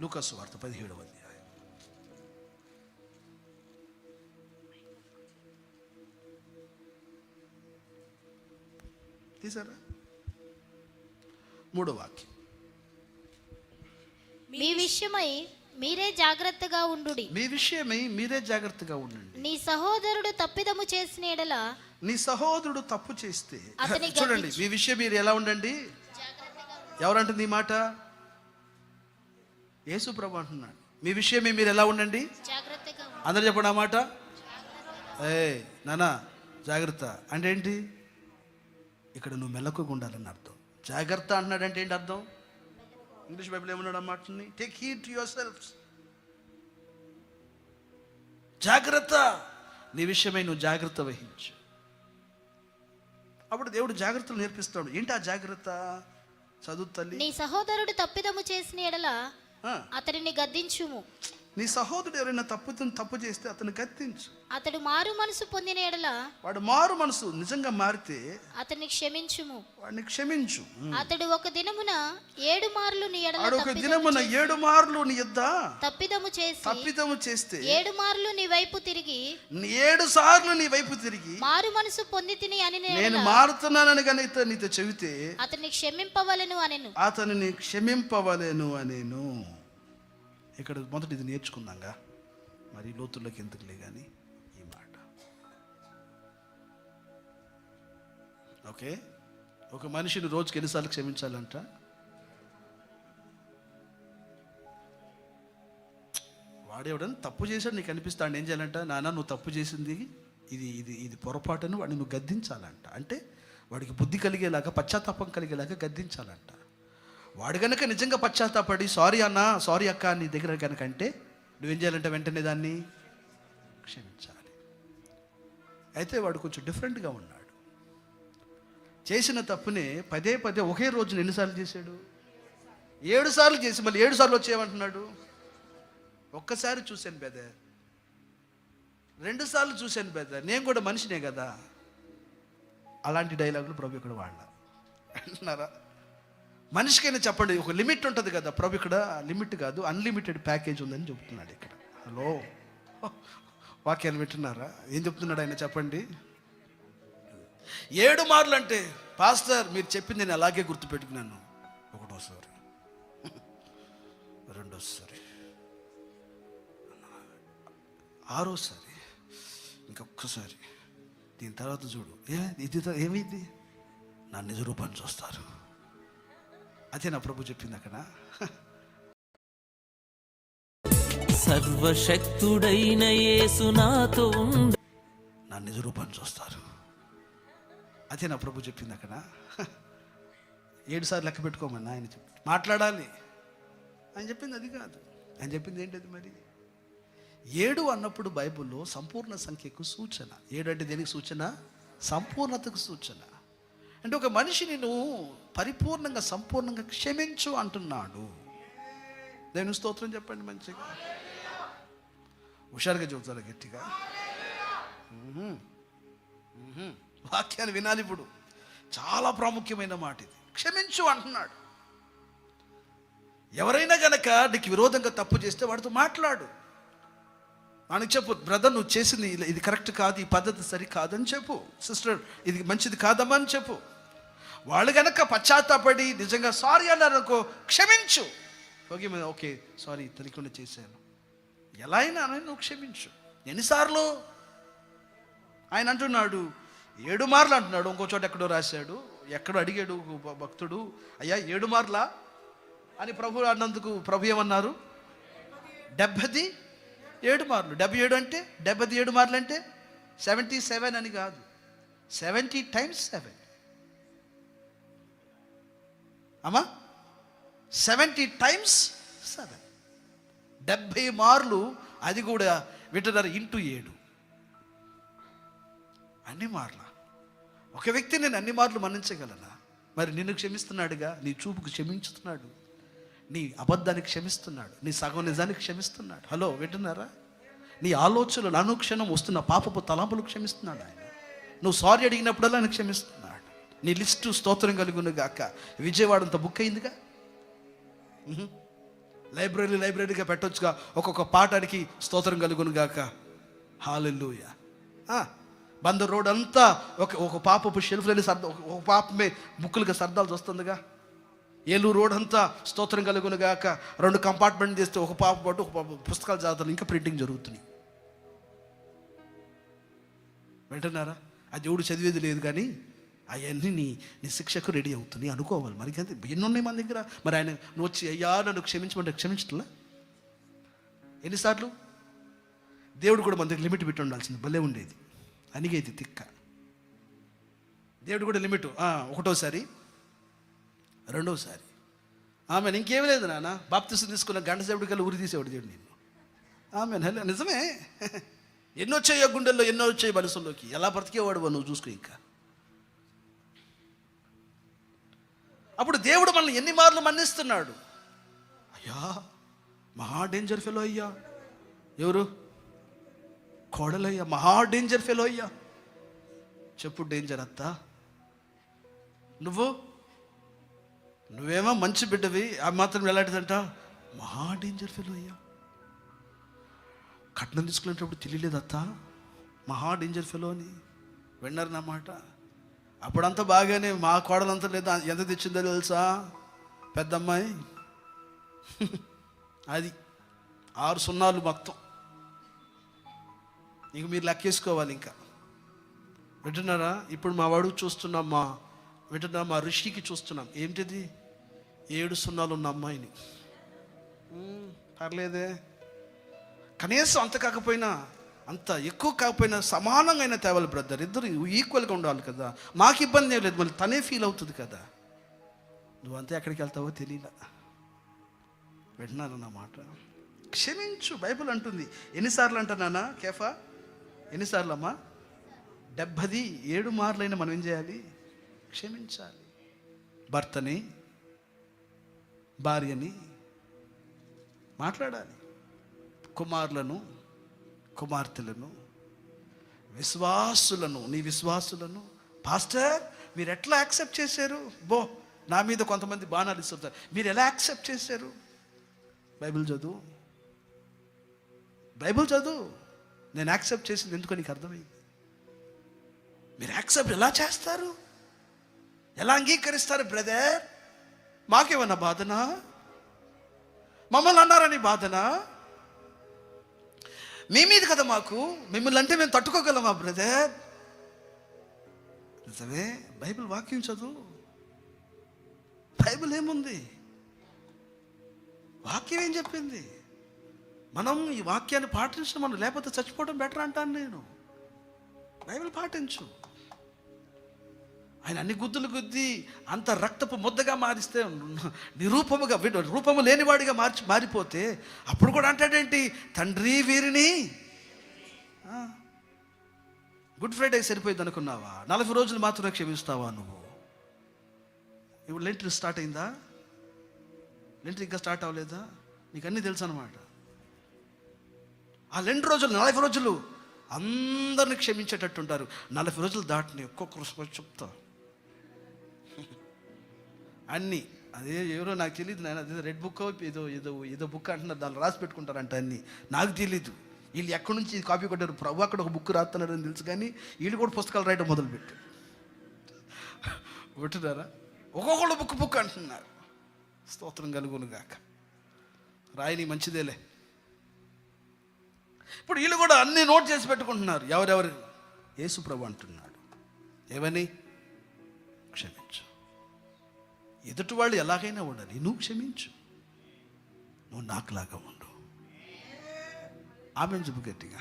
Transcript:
లూకస్ వార్త పదిహేడవ అధ్యాయం. తీసారా? మూడో వాక్యం. మీ విషయమై మీరే జాగ్రత్తగా ఉండుడి. మీ విషయమై మీరే జాగ్రత్తగా ఉండండి. నీ సహోదరుడు తప్పిదము చేసిన ఎడల నీ సహోదరుడు తప్పు చేస్తే చూడండి మీ విషయం మీరు ఎలా ఉండండి. ఎవరంటుంది ఈ మాట? యేసు ప్రభు అంటున్నాడు. మీ విషయమే మీరు ఎలా ఉండండి. అందరు చెప్పండి ఆ మాట. ఏ నానా జాగ్రత్త. అంటే ఏంటి? ఇక్కడ నువ్వు మెలకుగా ఉండాలని అర్థం. జాగ్రత్త అంటున్నాడంటే ఏంటి అర్థం? ఇంగ్లీష్ బైబిల్ ఏమన్నాడు అన్నమాటని take heed to yourself జాగ్రత్త. నీ విషయమై నువ్వు జాగ్రత్త వహించు. అప్పుడు దేవుడు జాగ్రత్తలు నేర్పిస్తాడు. ఏంటి ఆ జాగ్రత్త? చదువు తల్లి. నీ సహోదరుడు తప్పిదము చేసిన ఎడల అతనిని అతడిని గద్దించుము. నీ సహోదరుడు ఎవరైనా తప్పు తప్పు చేస్తే అతను కత్తించు అతడు మారు మనసు పొందిన ఎడల వాడు మారు మనసు నిజంగా మారితే అతన్ని క్షమించుము. వాడిని క్షమించు. అతడు ఒక దినమున ఏడు మార్లు నీ ఎడల ఒక దినమున ఏడు మార్లు నీ యొద్ద తప్పిదము చేసి తప్పిదము చేస్తే ఏడు మార్లు నీ వైపు తిరిగి ఏడు సార్లు నీ వైపు తిరిగి మారు మనసు పొంది తిని అని నేను మారుతున్నానని కనుక నీతో చెబితే అతన్ని క్షమింపవలను అనెను. అతనిని క్షమింపవలేను అనేను. ఇక్కడ మొదటి ఇది నేర్చుకుందాంగా. మరి లోతుల్లోకి ఎందుకులే కానీ ఈ మాట. ఓకే? ఒక మనిషిని రోజుకి ఎన్నిసార్లు క్షమించాలంట? వాడేవాడని తప్పు చేశాడు నీకు అనిపిస్తాడు ఏం చేయాలంట? నాన్న నువ్వు తప్పు చేసింది ఇది ఇది ఇది పొరపాటును వాడిని నువ్వు గద్దించాలంట. అంటే వాడికి బుద్ధి కలిగేలాగా పశ్చాత్తాపం కలిగేలాగా గద్దించాలంట. వాడు కనుక నిజంగా పశ్చాత్తాపడి సారీ అన్న సారీ అక్క నీ దగ్గర కనుక అంటే నువ్వేం చేయాలంటే వెంటనే దాన్ని క్షమించాలి. అయితే వాడు కొంచెం డిఫరెంట్గా ఉన్నాడు. చేసిన తప్పునే పదే పదే ఒకే రోజున ఎన్నిసార్లు చేశాడు? ఏడు సార్లు చేసి మళ్ళీ ఏడు సార్లు వచ్చేయమంటున్నాడు ఒక్కసారి చూశాను బెదర్ రెండు సార్లు చూశాను బెదర్ నేను కూడా మనిషినే కదా? అలాంటి డైలాగులు ప్రభు ఇక్కడ వాడినా అంటున్నారా? మనిషికైనా చెప్పండి ఒక లిమిట్ ఉంటుంది కదా. ప్రభు ఇక్కడ లిమిట్ కాదు అన్లిమిటెడ్ ప్యాకేజ్ ఉందని చెప్తున్నాడు ఇక్కడ. హలో? వాక్యాన్ని వింటున్నారా? ఏం చెప్తున్నాడు ఆయన చెప్పండి? ఏడు మార్లు అంటే పాస్టర్ మీరు చెప్పింది నేను అలాగే గుర్తుపెట్టుకున్నాను. ఒకటోసారి. రెండోసారి. ఆరోసారి. ఇంకొకసారి దీని తర్వాత చూడు. ఏ ఇది ఏమైంది? నా నిజ రూపాన్ని చూస్తారు. అదే నా ప్రభు చెప్పింది అక్కడ. సర్వశక్తుడైన యేసు నాతో ఉండు. నా నిజ రూపాన్ని చూస్తారు. అదే నా ప్రభు చెప్పింది అక్కడ. ఏడు సార్లు లెక్క పెట్టుకోమని ఆయన చెప్పి మాట్లాడాలి. ఆయన చెప్పింది అది కాదు. ఆయన చెప్పింది ఏంటది మరి? ఏడు అన్నప్పుడు బైబిల్లో సంపూర్ణ సంఖ్యకు సూచన. ఏడు అంటే దేనికి సూచన? సంపూర్ణతకు సూచన. అంటే ఒక మనిషిని నువ్వు పరిపూర్ణంగా సంపూర్ణంగా క్షమించు అంటున్నాడు. దేవుని స్తోత్రం చెప్పండి మంచిగా. హుషారుగా చెబుతారు గట్టిగా. వాక్యాన్ని వినాలి ఇప్పుడు. చాలా ప్రాముఖ్యమైన మాట ఇది. క్షమించు అంటున్నాడు. ఎవరైనా గనక నీకు విరోధంగా తప్పు చేస్తే వాడితో మాట్లాడు. మనకి చెప్పు బ్రదర్ నువ్వు చేసింది ఇది కరెక్ట్ కాదు ఈ పద్ధతి సరి కాదని చెప్పు. సిస్టర్ ఇది మంచిది కాదమ్మా అని చెప్పు. వాళ్ళు కనుక పశ్చాత్తాపడి నిజంగా సారీ అన్నారు అనుకో క్షమించు. ఓకే ఓకే సారీ తెలియకుండా చేశాను. ఎలా అయినా నువ్వు క్షమించు. ఎన్నిసార్లు? ఆయన అంటున్నాడు ఏడు మార్లు అంటున్నాడు. ఇంకో చోట ఎక్కడో రాశాడు. ఎక్కడో అడిగాడు భక్తుడు. అయ్యా ఏడు మార్లా? అని ప్రభు అన్నందుకు ప్రభు ఏమన్నారు? డెబ్బది ఏడు మార్లు. డెబ్బై ఏడు అంటే డెబ్బది ఏడు మార్లు అంటే సెవెంటీ సెవెన్ అని కాదు. Seventy times seven. అమ్మా సెవెంటీ టైమ్స్ సెవెన్ డెబ్భై మార్లు అది కూడా వింటున్నారు ఇంటూ ఏడు. అన్ని మార్ల? ఒక వ్యక్తి నేను అన్ని మార్లు మన్నించగలనా? మరి నిన్ను క్షమిస్తున్నాడుగా? నీ చూపుకు క్షమించుతున్నాడు? నీ అబద్ధానికి క్షమిస్తున్నాడు? నీ సగం నిజానికి క్షమిస్తున్నాడు? హలో వింటున్నారా? నీ ఆలోచనలు అనుక్షణం వస్తున్న పాపపు తలంపులు క్షమిస్తున్నాడు ఆయన. నువ్వు సారీ అడిగినప్పుడల్లా ఆయన క్షమిస్తున్నాడు. నీ లిస్టు స్తోత్రం కలుగును గాక. విజయవాడ అంత బుక్ అయిందిగా? లైబ్రరీ లైబ్రరీగా పెట్టొచ్చుగా. ఒక్కొక్క పాఠానికి స్తోత్రం కలుగును గాక. హాలెల్లుయ బందర్ రోడ్ అంతా ఒక ఒక పాపపు షెల్ఫ్లని సర్ద ఒక- ఒక పాపమే బుక్కులుగా సర్దాల్సి వస్తుందిగా. ఏలూరు రోడ్ అంతా స్తోత్రం కలుగును గాక. రెండు కంపార్ట్మెంట్ చేస్తే ఒక పాప పాటు ఒక పాప పుస్తకాలు చదువుతాను ఇంకా ప్రింటింగ్ జరుగుతుంది. వింటున్నారా? ఆ దేవుడు చదివేది లేదు కానీ అవన్నీ నీ నీ శిక్షకు రెడీ అవుతుంది. అనుకోవాలి. మరి అంతే ఉన్నాయి మన దగ్గర? మరి ఆయన నువ్వు వచ్చి అయ్యా నన్ను క్షమించమంటే క్షమించట్లా? ఎన్నిసార్లు? దేవుడు కూడా మన దగ్గర లిమిట్ పెట్టి ఉండాల్సింది. భలే ఉండేది. అనిగేది తిక్క. దేవుడు కూడా లిమిట్. ఒకటోసారి రెండోసారి. ఆమె ఇంకేమీ లేదు నాన్న. బాప్తిసం తీసుకున్న గంట సేపటి కల్లా ఉరి తీసేవాడు దేవుడు నిన్ను. ఆమె నిజమే. ఎన్నో వచ్చాయో గుండెల్లో ఎన్నో వచ్చాయి మనసుల్లోకి. ఎలా బ్రతికేవాడు నువ్వు చూసుకో ఇంకా. అప్పుడు దేవుడు మనల్ని ఎన్ని మార్లు మన్నిస్తున్నాడు? అయ్యా మహా డేంజర్ ఫెలో అయ్యా. ఎవరు? కోడలయ్యా మహా డేంజర్ ఫెలో అయ్యా. చెప్పు డేంజర్ అత్త. నువ్వు? నువ్వేమో మంచి బిడ్డవి ఆ మాత్రం ఎలాంటిదంట? మహా డేంజర్ ఫెలో అయ్యా. కట్నం తీసుకునేటప్పుడు తెలియలేదు అత్త. మహా డేంజర్ ఫెలో అని విన్నారు నా మాట. అప్పుడంతా బాగానే మా కోడలంతా లేదా. ఎంత తెచ్చిందో తెలుసా? పెద్దమ్మాయి. అది ఆరు సున్నాలు మొత్తం. ఇంక మీరు లెక్కేసుకోవాలి ఇంకా. వింటున్నారా? ఇప్పుడు మా వాడు చూస్తున్నాం మా వింటున్నా మా ఋషికి చూస్తున్నాం. ఏంటిది? ఏడు సున్నాలు ఉన్న అమ్మాయిని. పర్లేదే. కనీసం అంత కాకపోయినా అంత ఎక్కువ కాకపోయినా సమానంగా అయినా తేవాలి బ్రదర్ ఇద్దరు ఈక్వల్గా ఉండాలి కదా. మాకు ఇబ్బంది ఏం లేదు మళ్ళీ తనే ఫీల్ అవుతుంది కదా. నువ్వంతా ఎక్కడికి వెళ్తావో తెలియలా. వింటున్నాను మాట? క్షమించు బైబిల్ అంటుంది. ఎన్నిసార్లు అంటున్నానా కేఫా? ఎన్నిసార్లు అమ్మా? డెబ్బది ఏడు మార్లైనా మనం ఏం చేయాలి? క్షమించాలి. భర్తని భార్యని మాట్లాడాలి. కుమారులను కుమార్తెలను విశ్వాసులను నీ విశ్వాసులను. పాస్టర్ మీరు ఎట్లా యాక్సెప్ట్ చేశారు? బో నా మీద కొంతమంది బాణాలు ఇస్తుంటారు. మీరు ఎలా యాక్సెప్ట్ చేశారు? బైబిల్ చదువు. బైబిల్ చదువు. నేను యాక్సెప్ట్ చేసింది ఎందుకో నీకు అర్థమైంది. మీరు యాక్సెప్ట్ ఎలా చేస్తారు? ఎలా అంగీకరిస్తారు బ్రదర్? మాకేమన్నా బాధనా? మమ్మల్ని అన్నారని బాధనా? మీ మీద కదా మాకు? మిమ్మల్ని అంటే మేము తట్టుకోగలమా బ్రదర్ నిజమే బైబిల్ వాక్యం చదువు. బైబిల్ ఏముంది? వాక్యం ఏం చెప్పింది? మనం ఈ వాక్యాన్ని పాటించడం మనం లేకపోతే చచ్చిపోవడం బెటర్ అంటాను నేను. బైబిల్ పాటించు. ఆయన అన్ని గుద్దులు గుద్ది అంత రక్తపు ముద్దగా మారిస్తే నిరూపముగా రూపము లేనివాడిగా మార్చి మారిపోతే అప్పుడు కూడా అంటాడేంటి? తండ్రి వీరిని. గుడ్ ఫ్రైడే సరిపోయింది అనుకున్నావా? నలభై రోజులు మాత్రమే క్షమిస్తావా నువ్వు? ఇప్పుడు లెంట్రీ స్టార్ట్ అయిందా? లెంటర్ ఇంకా స్టార్ట్ అవ్వలేదా? నీకు అన్నీ తెలుసు అనమాట ఆ రెండు రోజులు నలభై రోజులు అందరిని క్షమించేటట్టు ఉంటారు నలభై రోజులు దాటిని ఒక్కొక్కరు చెప్తా. అన్నీ. అదే ఎవరో నాకు తెలియదు నాయన అదే రెడ్ బుక్ ఏదో ఏదో ఏదో బుక్ అంటున్నారు. దాన్ని రాసి పెట్టుకుంటారంట అన్నీ. నాకు తెలీదు. వీళ్ళు ఎక్కడి నుంచి కాపీ కొట్టారు? ప్రభు అక్కడ ఒక బుక్ రాస్తున్నారని తెలుసు కానీ వీళ్ళు కూడా పుస్తకాలు రాయడం మొదలుపెట్టు పెట్టినారా ఒక్కొక్కళ్ళు బుక్ బుక్ అంటున్నారు. స్తోత్రం కలుగును గాక. రాయని మంచిదేలే. ఇప్పుడు వీళ్ళు కూడా అన్ని నోట్ చేసి పెట్టుకుంటున్నారు. ఎవరెవరు? యేసు ప్రభు అంటున్నాడు. ఏమని క్షమించు. ఎదుటి వాళ్ళు ఎలాగైనా ఉండాలి. నువ్వు క్షమించు. నువ్వు నాకులాగా ఉండు. ఆమె చెప్పు గట్టిగా.